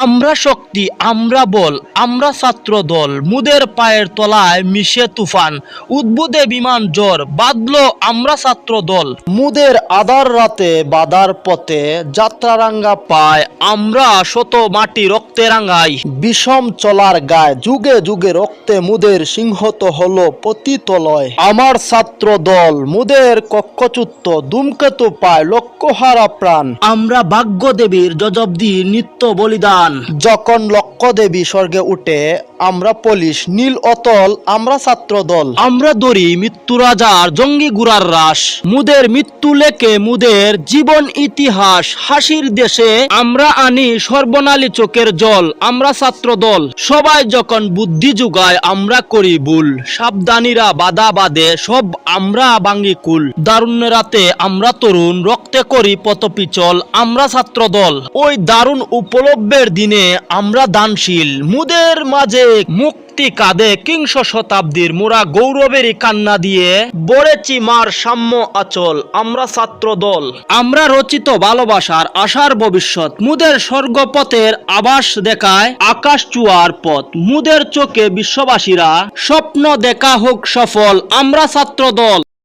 আমরা শক্তি, আমরা বল, আমরা ছাত্র দল, মুদের পায়ের তলায় মিশে তুফান, উদ্ভুদে বিমান জ্বর, বাদলো আমরা ছাত্র দল। মুদের আদার রাতে বাদার পথে যাত্রারাঙ্গা পায়, আমরা শত মাটি রক্তে রাঙ্গাই বিষম চলার গায়ে যুগে যুগে রক্তে মুদের সিংহত হলো পতিতলয়। আমার ছাত্র দল, মুদের কক্ষচ্যুত দুমকেতু পায় লক্ষ্যহারা প্রাণ। আমরা ভাগ্য দেবীর যজবদি নিত্য বলিদান। যখন লক্ষ্য দেবী স্বর্গে উঠে আমরা পুলিশ নীল অতল আমরা ছাত্র দল। আমরা দড়ি মৃত্যু রাজার জঙ্গি গুড়ার রাস। মুদের মৃত্যু লেখে মুদের জীবন ইতিহাস। হাসির দেশে আমরা আনি সর্বনালী চোখের জল। আমরা ছাত্র দল। সবাই যখন বুদ্ধি যুগায় আমরা করি ভুল। সাবধানীরা বাধা বাদে সব আমরা বাঙ্গি কুল। দারুণ রাতে আমরা তরুণ রক্তে করি পথপিচল আমরা ছাত্র দল। ওই দারুণ উপলব্ধের দিনে আমরা দানশীল। মুদের মাঝে মুক্তি কাঁদে কিংশ শতাব্দীর মোরা গৌরবেরই কান্না দিয়ে। বড়েছি মার সাম্য আচল, আমরা ছাত্র দল। আমরা রচিত ভালোবাসার আশার ভবিষ্যৎ, মুদের স্বর্গপথের আবাস দেখায় আকাশ চুয়ার পথ। মুদের চোখে বিশ্ববাসীরা, স্বপ্ন দেখা হোক সফল, আমরা ছাত্র দল।